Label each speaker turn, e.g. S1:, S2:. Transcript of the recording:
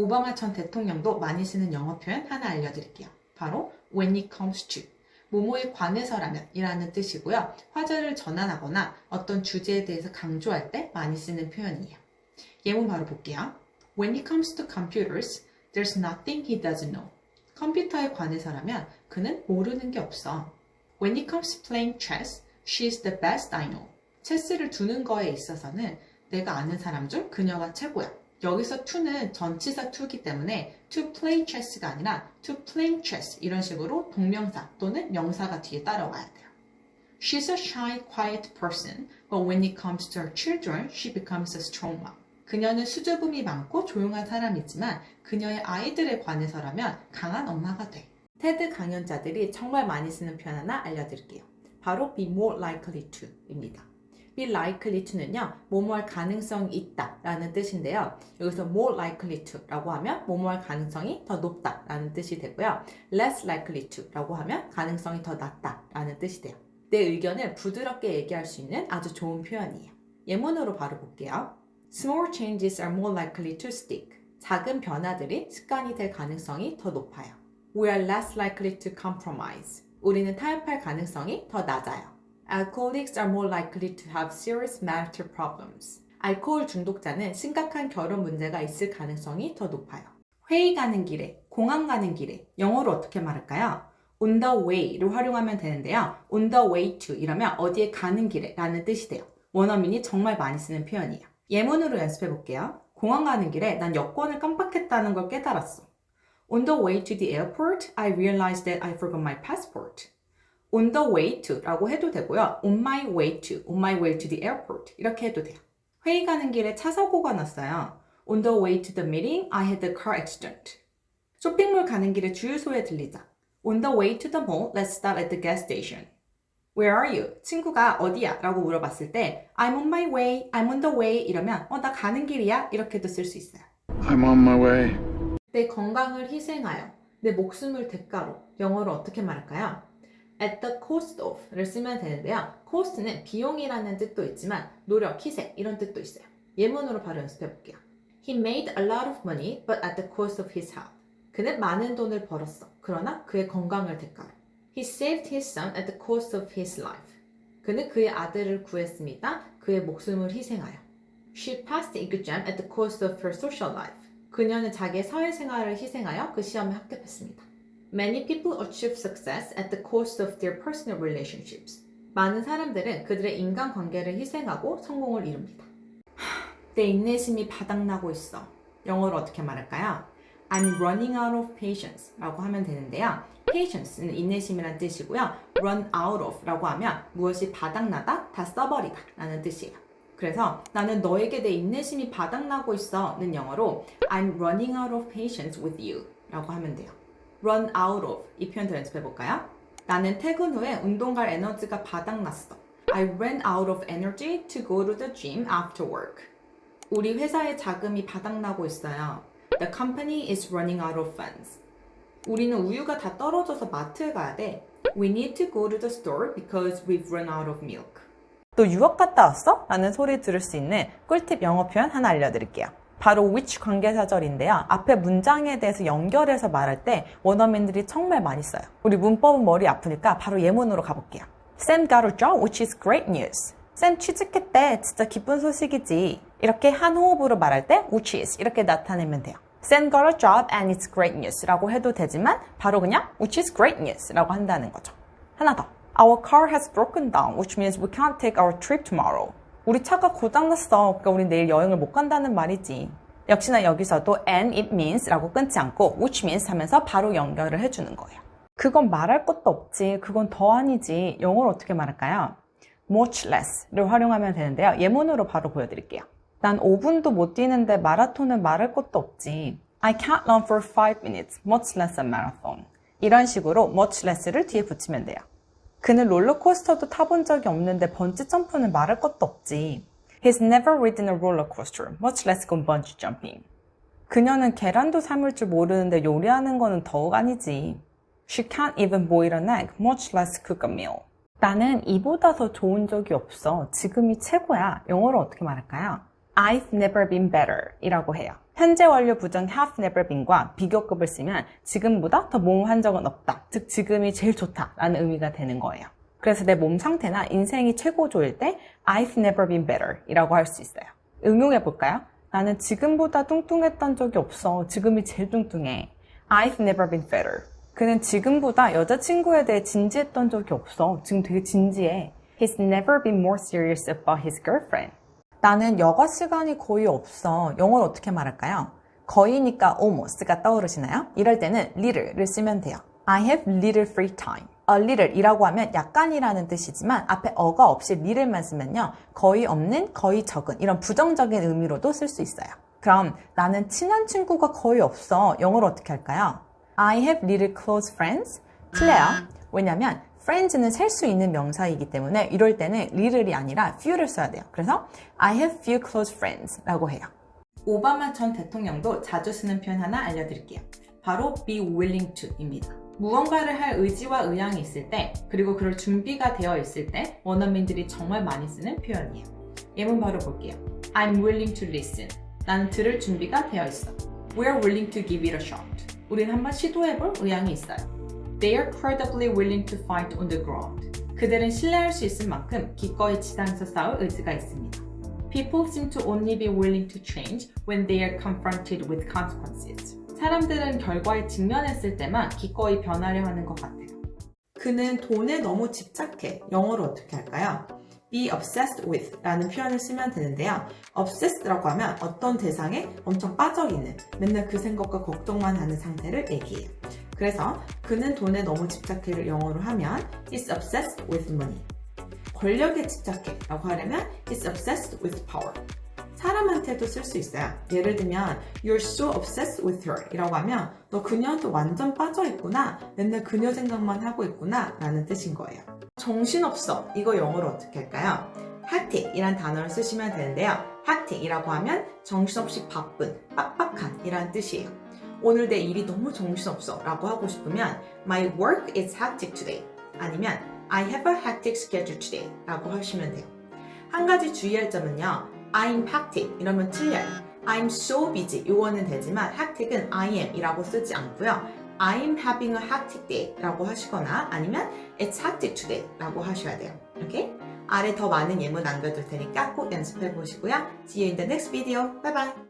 S1: 오바마 전 대통령도 많이 쓰는 영어 표현 하나 알려드릴게요. 바로 when it comes to. 모모에 관해서라면 이라는 뜻이고요. 화제를 전환하거나 어떤 주제에 대해서 강조할 때 많이 쓰는 표현이에요. 예문 바로 볼게요. When it comes to computers, there's nothing he doesn't know. 컴퓨터에 관해서라면 그는 모르는 게 없어. When it comes to playing chess, she's the best I know. 체스를 두는 거에 있어서는 내가 아는 사람 중 그녀가 최고야. 여기서 to는 전치사 to이기 때문에 to play chess가 아니라 to playing chess 이런 식으로 동명사 또는 명사가 뒤에 따라와야 돼요. She's a shy, quiet person, but when it comes to her children, she becomes a strong one. 그녀는 수줍음이 많고 조용한 사람이지만 그녀의 아이들에 관해서라면 강한 엄마가 돼. 테드 강연자들이 정말 많이 쓰는 표현 하나 알려드릴게요. 바로 be more likely to입니다. Be likely to는요, 뭐뭐할 가능성이 있다 라는 뜻인데요. 여기서 more likely to 라고 하면 뭐뭐할 가능성이 더 높다 라는 뜻이 되고요. less likely to 라고 하면 가능성이 더 낮다 라는 뜻이 돼요. 내 의견을 부드럽게 얘기할 수 있는 아주 좋은 표현이에요. 예문으로 바로 볼게요. Small changes are more likely to stick. 작은 변화들이 습관이 될 가능성이 더 높아요. We are less likely to compromise. 우리는 타협할 가능성이 더 낮아요. Alcoholics are more likely to have serious marital problems. 알코올 중독자는 심각한 결혼 문제가 있을 가능성이 더 높아요. 회의 가는 길에, 공항 가는 길에 영어로 어떻게 말할까요? on the way를 활용하면 되는데요. on the way to 이러면 어디에 가는 길에 라는 뜻이 돼요. 원어민이 정말 많이 쓰는 표현이에요. 예문으로 연습해 볼게요. 공항 가는 길에 난 여권을 깜빡했다는 걸 깨달았어. On the way to the airport, I realized that I forgot my passport. On the way to 라고 해도 되고요. on my way to, on my way to the airport 이렇게 해도 돼요. 회의 가는 길에 차 사고가 났어요. on the way to the meeting, I had a car accident. 쇼핑몰 가는 길에 주유소에 들리자. on the way to the mall, let's stop at the gas station. Where are you? 친구가 어디야? 라고 물어봤을 때 I'm on my way, I'm on the way 이러면 어, 나 가는 길이야? 이렇게도 쓸 수 있어요.
S2: I'm on my way.
S1: 내 건강을 희생하여 내 목숨을 대가로 영어로 어떻게 말할까요? At the cost of를 쓰면 되는데요. cost는 비용이라는 뜻도 있지만 노력, 희생 이런 뜻도 있어요. 예문으로 바로 연습해 볼게요. He made a lot of money but at the cost of his health. 그는 많은 돈을 벌었어. 그러나 그의 건강을 대가로. He saved his son at the cost of his life. 그는 그의 아들을 구했습니다. 그의 목숨을 희생하여. She passed the exam at the cost of her social life. 그녀는 자기의 사회생활을 희생하여 그 시험에 합격했습니다. Many people achieve success at the cost of their personal relationships. 많은 사람들은 그들의 인간관계를 희생하고 성공을 이룹니다. 내 인내심이 바닥나고 있어. 영어로 어떻게 말할까요? I'm running out of patience 라고 하면 되는데요. patience는 인내심이란 뜻이고요. run out of 라고 하면 무엇이 바닥나다, 다 써버리다 라는 뜻이에요. 그래서 나는 너에게 내 인내심이 바닥나고 있어 는 영어로 I'm running out of patience with you 라고 하면 돼요. Run out of 이 표현 더 연습해 볼까요? 나는 퇴근 후에 운동 갈 에너지가 바닥났어. I ran out of energy to go to the gym after work. 우리 회사의 자금이 바닥나고 있어요. The company is running out of funds. 우리는 우유가 다 떨어져서 마트에 가야 돼. We need to go to the store because we've run out of milk.
S3: 또 유학 갔다 왔어? 라는 소리 들을 수 있는 꿀팁 영어 표현 하나 알려드릴게요. 바로 which 관계사절인데요. 앞에 문장에 대해서 연결해서 말할 때 원어민들이 정말 많이 써요. 우리 문법은 머리 아프니까 바로 예문으로 가볼게요. Sam got a job, which is great news. 쌤 취직했대. 진짜 기쁜 소식이지. 이렇게 한 호흡으로 말할 때 which is 이렇게 나타내면 돼요. Sam got a job and it's great news 라고 해도 되지만 바로 그냥 which is great news 라고 한다는 거죠. 하나 더. Our car has broken down, which means we can't take our trip tomorrow. 우리 차가 고장났어. 그러니까 우리 내일 여행을 못 간다는 말이지. 역시나 여기서도 and it means 라고 끊지 않고 which means 하면서 바로 연결을 해주는 거예요. 그건 말할 것도 없지. 그건 더 아니지. 영어로 어떻게 말할까요? much less를 활용하면 되는데요. 예문으로 바로 보여드릴게요. 난 5분도 못 뛰는데 마라톤은 말할 것도 없지. I can't run for 5 minutes, much less a marathon. 이런 식으로 much less를 뒤에 붙이면 돼요. 그는 롤러코스터도 타본 적이 없는데 번지 점프는 말할 것도 없지. He's never ridden a roller coaster, much less gone bungee jumping. 그녀는 계란도 삶을 줄 모르는데 요리하는 거는 더욱 아니지. She can't even boil an egg, much less cook a meal. 나는 이보다 더 좋은 적이 없어. 지금이 최고야. 영어로 어떻게 말할까요? I've never been better 이라고 해요.
S1: 현재 완료 부정 have never been과 비교급을 쓰면 지금보다 더 모호한 적은 없다. 즉 지금이 제일 좋다라는 의미가 되는 거예요. 그래서 내 몸 상태나 인생이 최고조일 때 I've never been better 이라고 할 수 있어요. 응용해 볼까요? 나는 지금보다 뚱뚱했던 적이 없어. 지금이 제일 뚱뚱해. I've never been fatter. 그는 지금보다 여자친구에 대해 진지했던 적이 없어. 지금 되게 진지해. He's never been more serious about his girlfriend. 나는 여가 시간이 거의 없어. 영어를 어떻게 말할까요? 거의니까 almost가 떠오르시나요? 이럴 때는 little를 쓰면 돼요. I have little free time. a little 이라고 하면 약간이라는 뜻이지만 앞에 어가 없이 little만 쓰면요. 거의 없는, 거의 적은 이런 부정적인 의미로도 쓸 수 있어요. 그럼 나는 친한 친구가 거의 없어. 영어로 어떻게 할까요? I have little close friends. 틀려요. 왜냐면 friends는 셀 수 있는 명사이기 때문에 이럴 때는 little이 아니라 few를 써야 돼요. 그래서 I have few close friends 라고 해요. 오바마 전 대통령도 자주 쓰는 표현 하나 알려드릴게요. 바로 be willing to입니다. 무언가를 할 의지와 의향이 있을 때, 그리고 그럴 준비가 되어 있을 때 원어민들이 정말 많이 쓰는 표현이에요. 예문 바로 볼게요. I'm willing to listen. 나는 들을 준비가 되어 있어. We're willing to give it a shot. 우린 한번 시도해볼 의향이 있어요. They are credibly willing to fight on the ground. 그들은 신뢰할 수 있을 만큼 기꺼이 지상에서 싸울 의지가 있습니다. People seem to only be willing to change when they are confronted with consequences. 사람들은 결과에 직면했을 때만 기꺼이 변하려 하는 것 같아요. 그는 돈에 너무 집착해. 영어로 어떻게 할까요? Be obsessed with 라는 표현을 쓰면 되는데요. obsessed라고 하면 어떤 대상에 엄청 빠져있는, 맨날 그 생각과 걱정만 하는 상태를 얘기해요. 그래서 그는 돈에 너무 집착해를 영어로 하면 is obsessed with money. 권력에 집착해 라고 하려면 is obsessed with power. 사람한테도 쓸 수 있어요. 예를 들면 you're so obsessed with her 이라고 하면 너 그녀한테 완전 빠져 있구나. 맨날 그녀 생각만 하고 있구나 라는 뜻인 거예요. 정신없어. 이거 영어로 어떻게 할까요? hectic 이란 단어를 쓰시면 되는데요. hectic 이라고 하면 정신없이 바쁜, 빡빡한 이란 뜻이에요. 오늘 내 일이 너무 정신없어 라고 하고 싶으면 My work is hectic today 아니면 I have a hectic schedule today 라고 하시면 돼요. 한 가지 주의할 점은요. I'm hectic 이러면 틀려요. I'm so busy 이거는 되지만 hectic은 I am 이라고 쓰지 않고요. I'm having a hectic day 라고 하시거나 아니면 It's hectic today 라고 하셔야 돼요. 오케이? 아래 더 많은 예문 남겨둘 테니까 꼭 연습해 보시고요. See you in the next video. Bye bye.